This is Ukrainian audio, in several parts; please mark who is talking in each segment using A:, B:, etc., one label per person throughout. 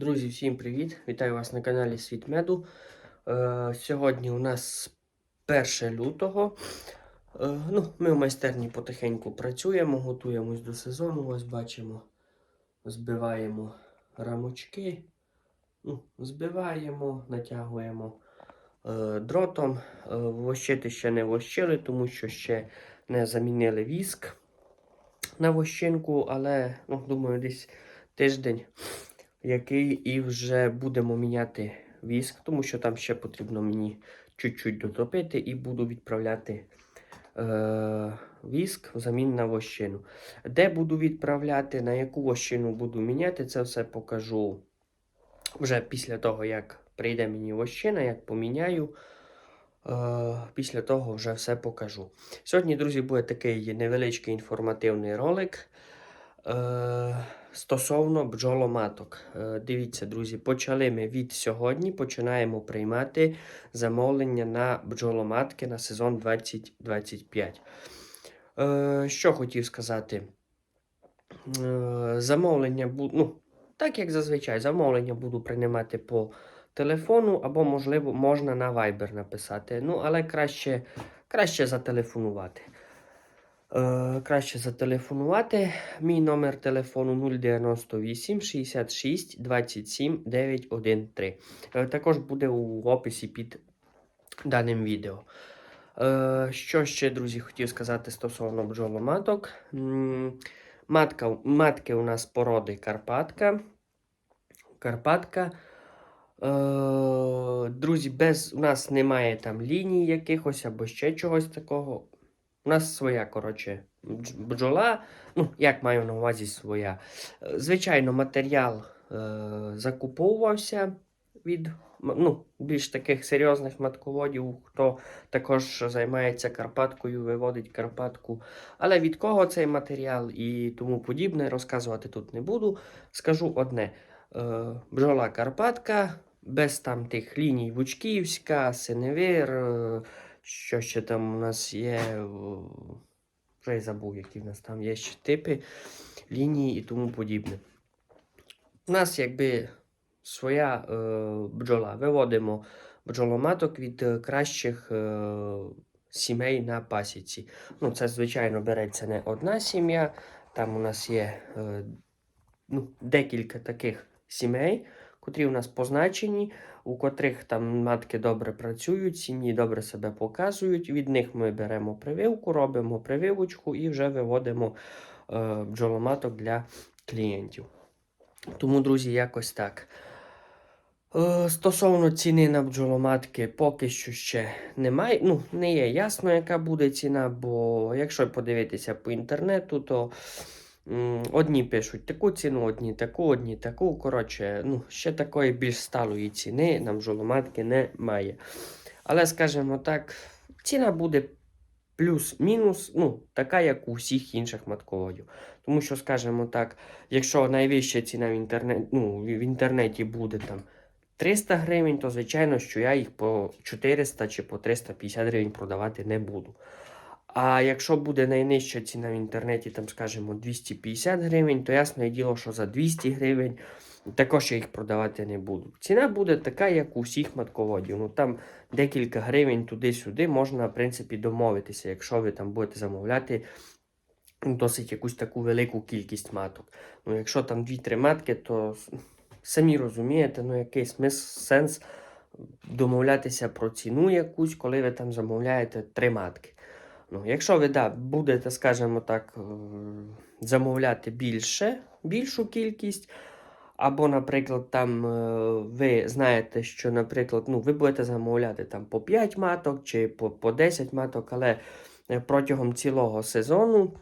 A: Друзі, всім привіт! Вітаю вас на каналі Світ Меду. Е, сьогодні у нас 1 лютого. Е, ну, ми в майстерні потихеньку працюємо, готуємось до сезону. Ось бачимо, збиваємо рамочки, ну, збиваємо, натягуємо е, дротом. Е, вощити ще не вощили, тому що ще не замінили віск на вощинку, але ну, думаю, десь тиждень який і вже будемо міняти віск, тому що там ще потрібно мені чуть-чуть дотопити і буду відправляти е, віск взамін на вощину. Де буду відправляти, на яку вощину буду міняти, це все покажу вже після того, як прийде мені вощина, як поміняю. Е, Після того вже все покажу. Сьогодні, друзі, буде такий невеличкий інформативний ролик. Стосовно бджоломаток. Е, Дивіться, друзі, почали ми від сьогодні. Починаємо приймати замовлення на бджоломатки на сезон 2025. Е, Що хотів сказати? Е, Замовлення ну, так як зазвичай, замовлення буду приймати по телефону, або, можливо, можна на Viber написати. Ну, але краще, краще зателефонувати. Е, краще зателефонувати. Мій номер телефону 098 66 27 913. Е, також буде у описі під даним відео. Е, що ще, друзі, хотів сказати стосовно бджоломаток. Матка, матки у нас породи Карпатка. Карпатка. Е, друзі, без у нас немає там ліній якихось або ще чогось такого. У нас своя, коротше, бджола. Ну, як маю на увазі своя. Е, Звичайно, матеріал е, закуповувався від ну, більш таких серйозних матководів, хто також займається Карпаткою, виводить Карпатку. Але від кого цей матеріал і тому подібне розказувати тут не буду. Скажу одне: е, бджола Карпатка, без там тих ліній Вучківська, Синевир. е, що ще там у нас є? Вже й забув, які в нас там є ще типи, лінії і тому подібне. У нас якби своя е, бджола. Виводимо бджоломаток від кращих е, сімей на пасіці. Ну, це, звичайно, береться не одна сім'я. Там у нас є е, ну, декілька таких сімей, котрі у нас позначені, у котрих там матки добре працюють, сім'ї добре себе показують. Від них ми беремо прививку, робимо прививочку і вже виводимо е, бджоломаток для клієнтів. Тому, друзі, якось так. Е, Стосовно ціни на бджоломатки, поки що ще немає. Ну, не є ясно, яка буде ціна, бо якщо подивитися по інтернету, то одні пишуть таку ціну, одні таку, одні таку. Коротше, ну, ще такої більш сталої ціни на бджоломатки немає. Але, скажімо так, ціна буде плюс-мінус, ну, така, як у всіх інших матководів. Тому що, скажімо так, якщо найвища ціна в, інтернет, ну, в інтернеті буде там 300 гривень, то звичайно, що я їх по 400 чи по 350 гривень продавати не буду. А якщо буде найнижча ціна в інтернеті, там, скажімо, 250 гривень, то ясне діло, що за 200 гривень також я їх продавати не буду. Ціна буде така, як у всіх матководів. Ну там декілька гривень туди-сюди можна, в принципі, домовитися, якщо ви там будете замовляти досить якусь таку велику кількість маток. Ну, якщо там 2-3 матки, то самі розумієте, ну який смисл, сенс домовлятися про ціну якусь, коли ви там замовляєте 3 матки. Ну, якщо ви да, будете, скажімо так, е, замовляти більше, більшу кількість, або, наприклад, там е, ви знаєте, що, наприклад, ну, ви будете замовляти там по 5 маток чи по, по 10 маток, але е, протягом цілого сезону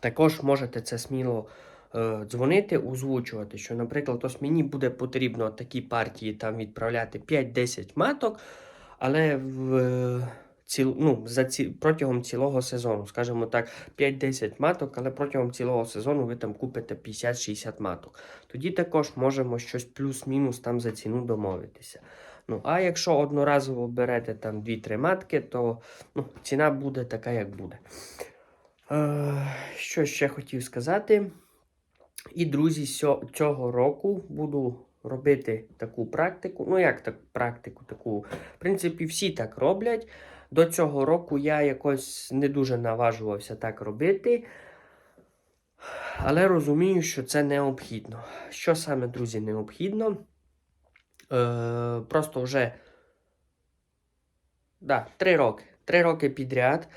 A: також можете це сміло дзвонити, озвучувати, що, наприклад, ось мені буде потрібно такі партії там відправляти 5-10 маток, але в, ціл, ну, за ці, протягом цілого сезону, скажімо так, 5-10 маток, але протягом цілого сезону ви там купите 50-60 маток. Тоді також можемо щось плюс-мінус там за ціну домовитися. Ну, а якщо одноразово берете там 2-3 матки, то ну, ціна буде така, як буде. Е, що ще хотів сказати? І, друзі, цього року буду робити таку практику. Ну, як так практику, таку. В принципі, всі так роблять. До цього року я якось не дуже наважувався так робити. Але розумію, що це необхідно. Що саме, друзі, необхідно? Е, просто вже да, три роки. Три роки підряд.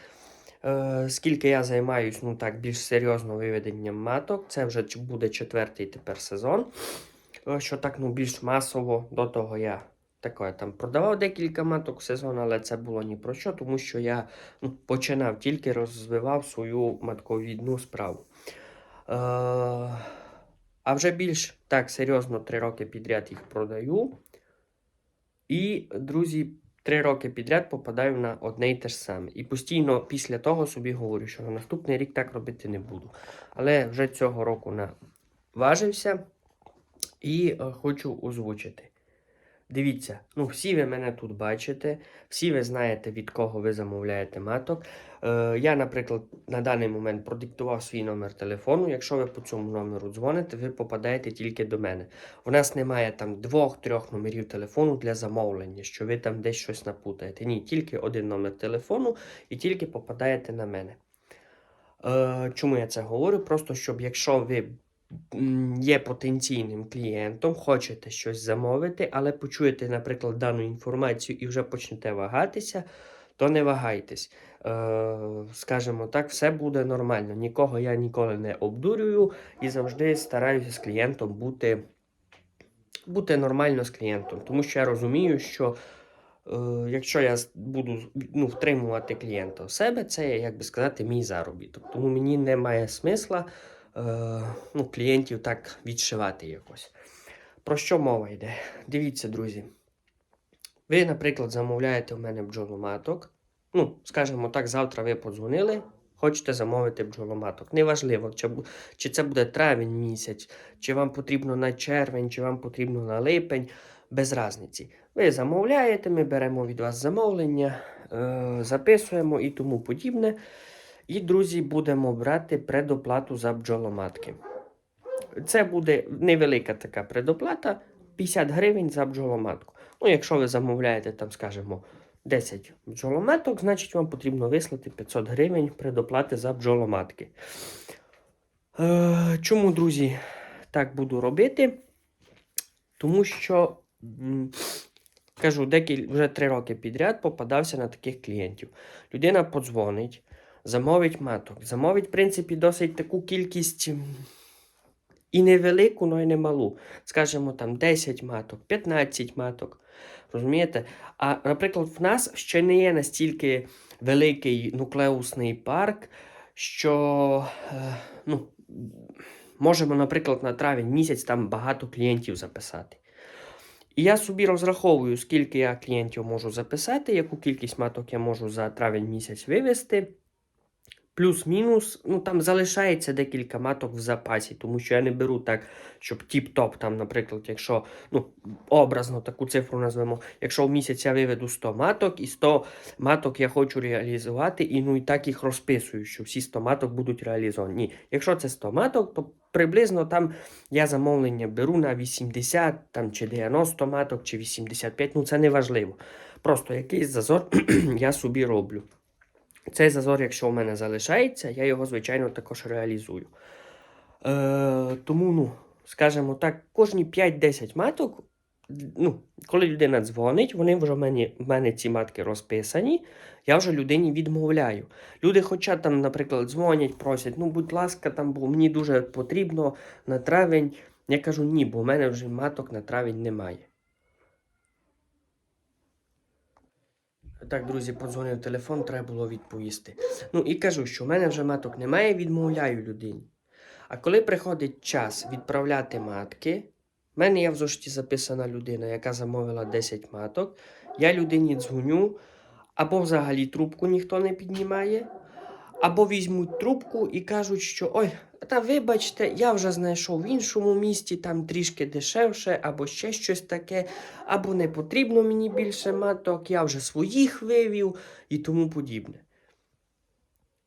A: Е, скільки я займаюсь, ну так, більш серйозно виведенням маток. Це вже буде четвертий тепер сезон. Е, що так, ну, більш масово. До того я таке там продавав декілька маток сезон, але це було ні про що, тому що я ну, починав тільки розвивав свою матковідну справу. Е, а вже більш так серйозно три роки підряд їх продаю. І, друзі, три роки підряд попадаю на одне й те ж саме. І постійно після того собі говорю, що на наступний рік так робити не буду. Але вже цього року наважився і е, хочу озвучити. Дивіться, ну всі ви мене тут бачите, всі ви знаєте, від кого ви замовляєте маток. Е, я, наприклад, на даний момент продиктував свій номер телефону. Якщо ви по цьому номеру дзвоните, ви попадаєте тільки до мене. У нас немає там двох-трьох номерів телефону для замовлення, що ви там десь щось напутаєте. Ні, тільки один номер телефону і тільки попадаєте на мене. Е, чому я це говорю? Просто щоб якщо ви є потенційним клієнтом, хочете щось замовити, але почуєте, наприклад, дану інформацію і вже почнете вагатися, то не вагайтесь. Е, скажімо так, все буде нормально. Нікого я ніколи не обдурюю і завжди стараюся з клієнтом бути, бути нормально з клієнтом. Тому що я розумію, що е, якщо я буду ну, втримувати клієнта у себе, це, як би сказати, мій заробіток. Тому мені немає смисла ну, клієнтів так відшивати якось. Про що мова йде? Дивіться, друзі. Ви, наприклад, замовляєте у мене бджоломаток. Ну, скажімо так, завтра ви подзвонили, хочете замовити бджоломаток. Неважливо, чи, чи це буде травень місяць, чи вам потрібно на червень, чи вам потрібно на липень, без різниці. Ви замовляєте, ми беремо від вас замовлення, е, записуємо і тому подібне. І, друзі, будемо брати предоплату за бджоломатки. Це буде невелика така предоплата 50 гривень за бджоломатку. Ну, якщо ви замовляєте, там, скажімо, 10 бджолометок, значить вам потрібно вислати 500 гривень предоплати за бджоломатки. Е, чому, друзі, так буду робити? Тому що, кажу, декіль, вже 3 роки підряд попадався на таких клієнтів. Людина подзвонить, замовить маток, замовить, в принципі, досить таку кількість. І невелику, але й не малу. Скажімо, там 10 маток, 15 маток. Розумієте? А, наприклад, в нас ще не є настільки великий нуклеусний парк, що е, ну, можемо, наприклад, на травень місяць там багато клієнтів записати. І я собі розраховую, скільки я клієнтів можу записати, яку кількість маток я можу за травень місяць вивести. Плюс-мінус, ну там залишається декілька маток в запасі, тому що я не беру так, щоб тіп-топ, там, наприклад, якщо ну, образно таку цифру назвемо, якщо в місяць я виведу 100 маток, і 100 маток я хочу реалізувати, і ну і так їх розписую, що всі 100 маток будуть реалізовані. Ні, якщо це 100 маток, то приблизно там я замовлення беру на 80 там, чи 90 маток, чи 85, ну це не важливо. Просто якийсь зазор я собі роблю. Цей зазор, якщо у мене залишається, я його, звичайно, також реалізую. Е, тому, ну, скажімо так, кожні 5-10 маток, ну, коли людина дзвонить, вони вже в мене, в мене ці матки розписані, я вже людині відмовляю. Люди, хоча там, наприклад, дзвонять, просять, ну, будь ласка, там, бо мені дуже потрібно на травень. Я кажу, ні, бо в мене вже маток на травень немає. Так, друзі, подзвонив телефон, треба було відповісти. Ну і кажу, що в мене вже маток немає, відмовляю людині. А коли приходить час відправляти матки, в мене є в зошиті записана людина, яка замовила 10 маток. Я людині дзвоню, або взагалі трубку ніхто не піднімає, або візьмуть трубку і кажуть, що ой, та вибачте, я вже знайшов в іншому місті, там трішки дешевше, або ще щось таке, або не потрібно мені більше маток, я вже своїх вивів і тому подібне.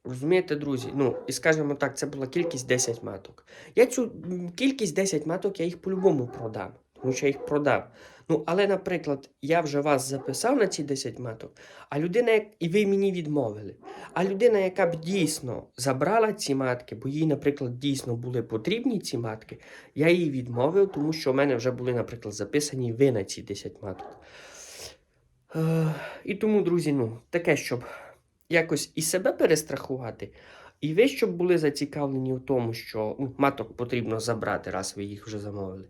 A: Розумієте, друзі? Ну, і скажімо так, це була кількість 10 маток. Я цю кількість 10 маток, я їх по-любому продам. тому що я їх продав. Ну, але, наприклад, я вже вас записав на ці 10 маток, а людина, і ви мені відмовили. А людина, яка б дійсно забрала ці матки, бо їй, наприклад, дійсно були потрібні ці матки, я їй відмовив, тому що в мене вже були, наприклад, записані ви на ці 10 маток. Е, і тому, друзі, ну, таке, щоб якось і себе перестрахувати, і ви щоб були зацікавлені в тому, що ну, маток потрібно забрати, раз ви їх вже замовили.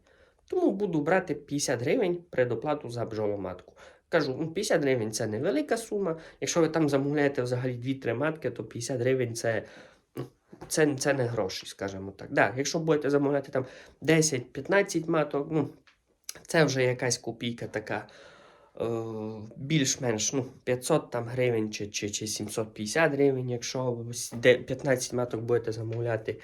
A: Тому буду брати 50 гривень предоплату за бджоломатку. Кажу, ну 50 гривень це невелика сума. Якщо ви там замовляєте взагалі 2-3 матки, то 50 гривень це, ну, це, це не гроші, скажімо так. Да, якщо будете замовляти там 10-15 маток, ну, це вже якась копійка така. е, Більш-менш ну, 500 там гривень чи, чи, чи 750 гривень, якщо ви ось де- 15 маток будете замовляти.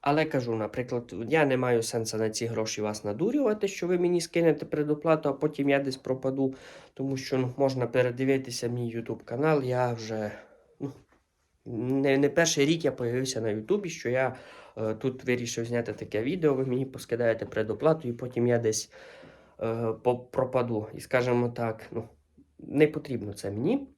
A: Але кажу, наприклад, я не маю сенсу на ці гроші вас надурювати, що ви мені скинете предоплату, а потім я десь пропаду. Тому що ну, можна передивитися мій YouTube канал. Я вже ну, не, не перший рік я появився на Ютубі, що я е, тут вирішив зняти таке відео, ви мені поскидаєте предоплату, і потім я десь е, пропаду. І скажімо так, ну, не потрібно це мені.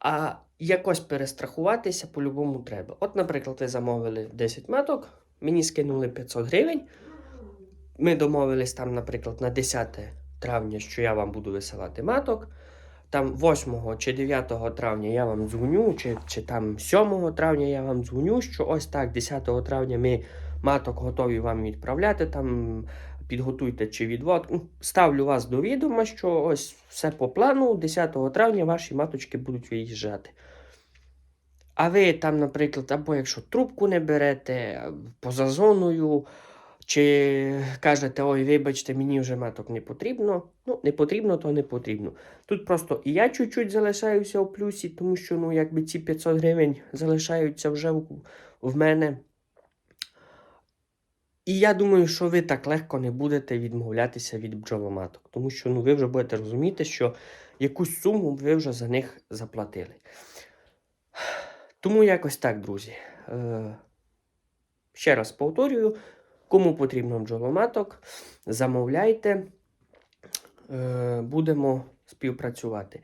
A: А якось перестрахуватися по-любому треба. От, наприклад, ви замовили 10 маток, мені скинули 500 гривень. Ми домовились там, наприклад, на 10 травня, що я вам буду висилати маток. Там 8 чи 9 травня я вам дзвоню, чи, чи там 7 травня я вам дзвоню, що ось так, 10 травня ми маток готові вам відправляти. Там підготуйте чи відвод. Ну, Ставлю вас до відома, що ось все по плану. 10 травня ваші маточки будуть виїжджати. А ви там, наприклад, або якщо трубку не берете, поза зоною, чи кажете, ой, вибачте, мені вже маток не потрібно. Ну, не потрібно, то не потрібно. Тут просто і я чуть-чуть залишаюся у плюсі, тому що ну, якби ці 500 гривень залишаються вже в мене. І я думаю, що ви так легко не будете відмовлятися від бджоломаток, тому що ну, ви вже будете розуміти, що якусь суму ви вже за них заплатили. Тому якось так, друзі. Е, ще раз повторюю, кому потрібно бджоломаток, замовляйте, е, будемо співпрацювати.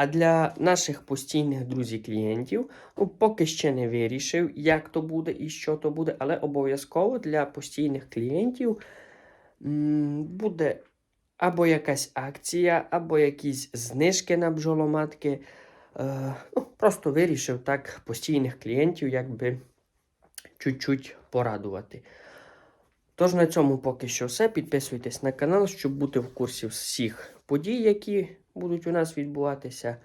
A: А для наших постійних друзів-клієнтів, ну, поки ще не вирішив, як то буде і що то буде, але обов'язково для постійних клієнтів буде або якась акція, або якісь знижки на бджоломатки. Е, ну, просто вирішив так постійних клієнтів якби чуть-чуть порадувати. Тож на цьому поки що все. Підписуйтесь на канал, щоб бути в курсі всіх подій, які будуть у нас відбуватися.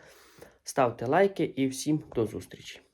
A: Ставте лайки і всім до зустрічі!